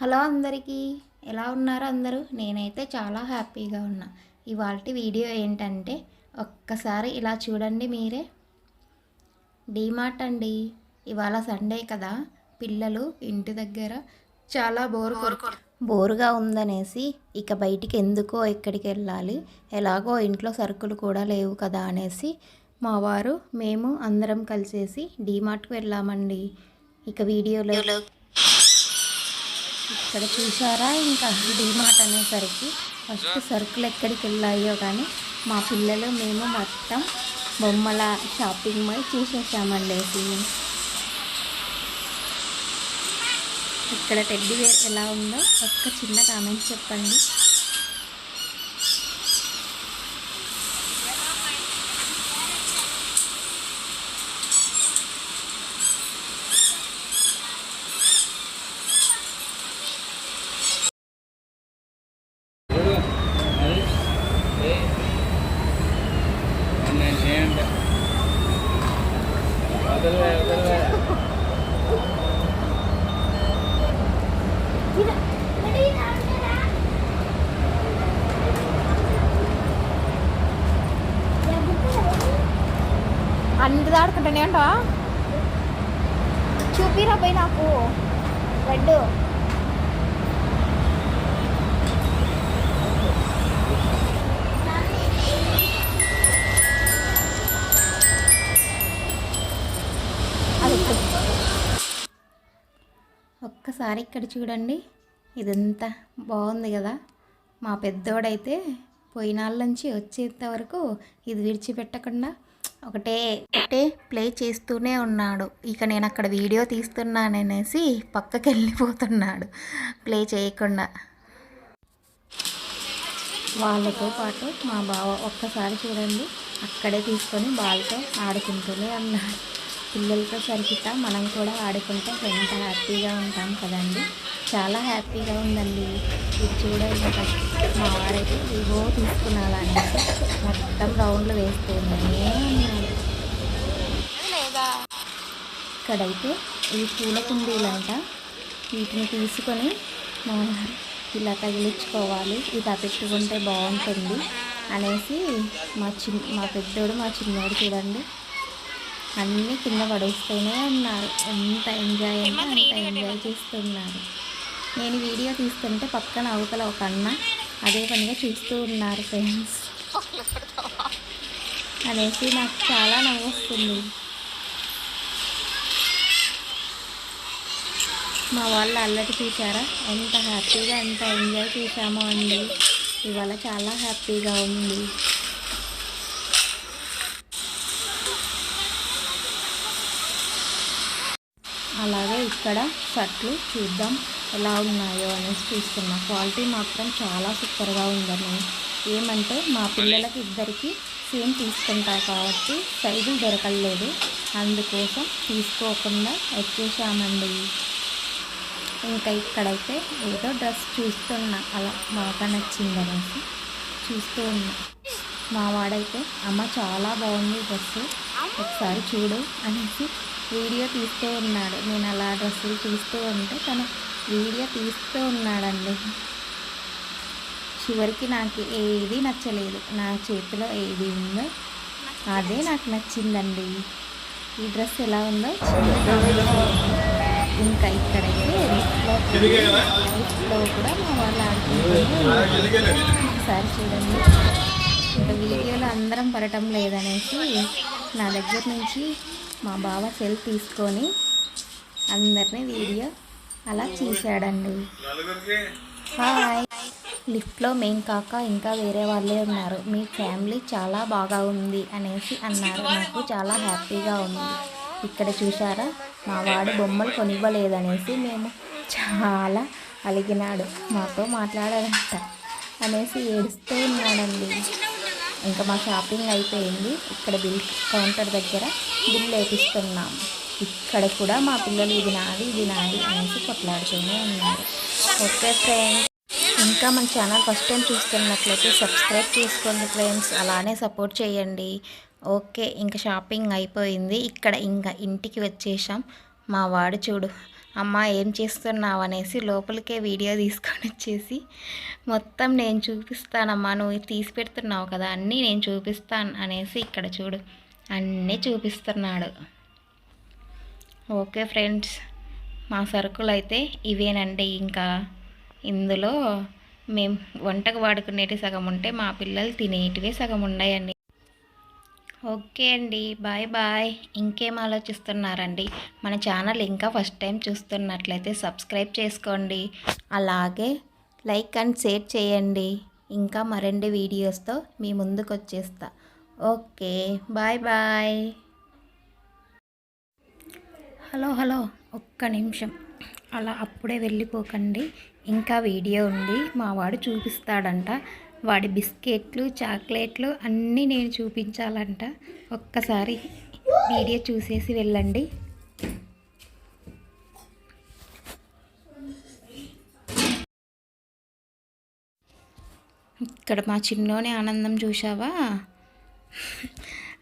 Hello అందరికీ ఎలా ఉన్నారు అందరూ? నేనైతే చాలా హ్యాపీగా ఉన్నా. ఇవాళ వీడియో ఏంటంటే ఒక్కసారి ఇలా చూడండి మీరే. డీమార్ట్ అండి ఇవాళ సండే కదా. పిల్లలు ఇంటి దగ్గర చాలా బోర్ బోరుగా ఉందనేసి ఇక బయటికి ఎందుకో ఎక్కడికి వెళ్ళాలి? ఎలాగో ఇంట్లో సరుకులు కూడా లేవు కదా అనేసి మా వారు మేము అందరం కలిసేసి డీమార్ట్కి వెళ్ళామండి. ఇక వీడియోలో ఇక్కడ చూసారా? ఇంకా డీమార్ట్ అనేసరికి ఫస్ట్ సరుకులు ఎక్కడికి వెళ్ళాయో కానీ మా పిల్లలు మేము మొత్తం బొమ్మల షాపింగ్ మాల్ చూసేసామండి ఇక్కడ టెడ్డీ వేర్ ఎలా ఉందో ఒక్క చిన్న కామెంట్ చెప్పండి. అన్ని దాడుకుంటానే అంటావా? చూపిరా పోయి నాకు. రెడ్ ఒక్కసారి ఇక్కడ చూడండి. ఇదంతా బాగుంది కదా. మా పెద్దోడైతే పోయినాళ్ళ నుంచి వచ్చేంత వరకు ఇది విడిచిపెట్టకుండా ఒకటే ఒకటే ప్లే చేస్తూనే ఉన్నాడు. ఇక నేను అక్కడ వీడియో తీస్తున్నాననేసి పక్కకి వెళ్ళిపోతున్నాడు ప్లే చేయకుండా. వాళ్ళతో పాటు మా బావ ఒక్కసారి చూడండి. అక్కడే తీసుకొని బాల్తో ఆడుకుంటూనే ఉన్నాడు. పిల్లలతో సరికిట మనం కూడా ఆడుకుంటే ఎంత హ్యాపీగా ఉంటాం కదండి. చాలా హ్యాపీగా ఉందండి. ఇది చూడండి మా వారైతే ఇవో తీసుకున్నాడండి మొత్తం రౌండ్లు వేస్తూనే ఉన్నాడు. ఇక్కడైతే ఈ పూల కుండీలంట. వీటిని తీసుకొని ఇలా తగిలించుకోవాలి. ఇలా పెట్టుకుంటే బాగుంటుంది అనేసి మా చిన్న మా పెద్దోడు మా చిన్నోడు చూడండి. అన్నీ కింద పడేస్తూనే ఉన్నారు. ఎంత ఎంజాయ్ అంటే అంత ఎంజాయ్ చేస్తున్నారు. నేను వీడియో తీస్తుంటే పక్కన అవతల ఒక అన్న అదే పనిగా చూస్తూ ఉన్నారు ఫ్రెండ్స్ అనేసి నాకు చాలా నవ్వొస్తుంది. మా వాళ్ళు అల్లరి చూసారా ఎంత హ్యాపీగా ఎంత ఎంజాయ్ చేశామో అండి. ఇవాళ చాలా హ్యాపీగా ఉంది. అలాగే ఇక్కడ షర్ట్లు చూద్దాం ఎలా ఉన్నాయో అనేసి చూస్తున్నా. క్వాలిటీ మాత్రం చాలా సూపర్గా ఉందని ఏమంటే మా పిల్లలకి ఇద్దరికి సేమ్ తీసుకుంటారు కాబట్టి సైజులు దొరకలేదు. అందుకోసం తీసుకోకుండా వచ్చేసామండి ఇంకా ఇక్కడైతే ఏదో డ్రెస్ చూస్తున్నా. అలా బాగా నచ్చిందనేసి చూస్తూ ఉన్నా. మా వాడైతే అమ్మ చాలా బాగుంది డ్రెస్సు. ఒకసారి చూడు అనేసి వీడియో తీస్తూ ఉన్నాడు. నేను అలా డ్రెస్సులు చూస్తూ ఉంటే తను వీడియో తీస్తూ ఉన్నాడండి. చివరికి నాకు ఏది నచ్చలేదు. నా చేతిలో ఏది ఉందో అదే నాకు నచ్చిందండి. ఈ డ్రెస్ ఎలా ఉందో ఇంకా ఇక్కడైతే లిఫ్ట్లో కూడా మా వాళ్ళు ఆడుకుంటున్నారు ఒకసారి చూడండి. ఇంకా వీడియోలో అందరం పడటం లేదనేసి నా దగ్గర నుంచి మా బావ సెల్ తీసుకొని అందరినీ వీడియో అలా తీసాడండి హాయ్. లిఫ్ట్లో మేము కాక ఇంకా వేరే వాళ్ళే ఉన్నారు. మీ ఫ్యామిలీ చాలా బాగా ఉంది అనేసి అన్నారు. నాకు చాలా హ్యాపీగా ఉంది. ఇక్కడ చూసారా మా వాడు బొమ్మలు కొనివ్వలేదనేసి మేము చాలా అలిగినాడు. మాతో మాట్లాడారంట అనేసి ఏడుస్తూ ఉన్నాడండి. ఇంకా మా షాపింగ్ అయిపోయింది. ఇక్కడ బిల్ కౌంటర్ దగ్గర బిల్ వేపిస్తున్నాం. ఇక్కడ కూడా మా పిల్లలు ఇది నాది ఇది నాది అనేసి కొట్లాడుతూనే ఉన్నారు. Okay friends. ఇంకా మన ఛానల్ ఫస్ట్ టైం చూస్తున్నట్లయితే సబ్స్క్రైబ్ చేసుకోండి ఫ్రెండ్స్. అలానే సపోర్ట్ చేయండి. ఓకే ఇంకా షాపింగ్ అయిపోయింది. ఇక్కడ ఇంకా ఇంటికి వచ్చేసాం. మా వాడు చూడు అమ్మ ఏం చేస్తున్నావు అనేసి లోపలికే వీడియో తీసుకొని వచ్చేసి మొత్తం నేను చూపిస్తానమ్మా నువ్వు తీసి పెడుతున్నావు కదా అన్నీ నేను చూపిస్తాను అనేసి ఇక్కడ చూడు అన్నీ చూపిస్తున్నాడు. ఓకే ఫ్రెండ్స్ మా సరుకులు అయితే ఇవేనండి. ఇంకా ఇందులో మేము వంటకు వాడుకునేటి సగం ఉంటే మా పిల్లలు తినేటివే సగం ఉన్నాయండి. ఓకే అండి. Bye bye. ఇంకేం ఆలోచిస్తున్నారండి? మన ఛానల్ ఇంకా ఫస్ట్ టైం చూస్తున్నట్లయితే సబ్స్క్రైబ్ చేసుకోండి. అలాగే లైక్ అండ్ షేర్ చేయండి. ఇంకా మరిన్ని వీడియోస్తో మీ ముందుకు వచ్చేస్తా okay. Bye bye. Hello hello. ఒక్క నిమిషం. అలా అప్పుడే వెళ్ళిపోకండి. ఇంకా వీడియో ఉంది. మా వాడు చూపిస్తాడంట. వాడి బిస్కెట్లు చాక్లెట్లు అన్నీ నేను చూపించాలంట. ఒక్కసారి వీడియో చూసేసి వెళ్ళండి. ఇక్కడ మా చిన్నోని ఆనందం చూసావా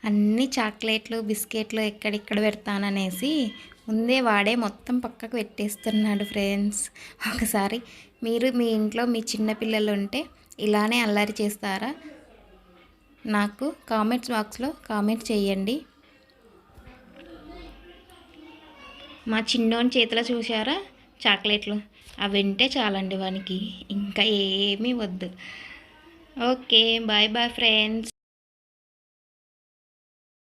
అన్ని చాక్లెట్లు బిస్కెట్లు ఎక్కడిక్కడ పెడతాననేసి ముందే వాడే మొత్తం పక్కకు పెట్టేస్తున్నాడు ఫ్రెండ్స్. ఒకసారి మీరు మీ ఇంట్లో మీ చిన్నపిల్లలు ఉంటే ఇలానే అల్లరి చేస్తారా? నాకు కామెంట్స్ బాక్స్లో కామెంట్ చేయండి. మా చిన్నోని చేతిలో చూసారా చాక్లెట్లు. అవి వింటే చాలండి వానికి. ఇంకా ఏమీ వద్దు. Okay bye bye friends.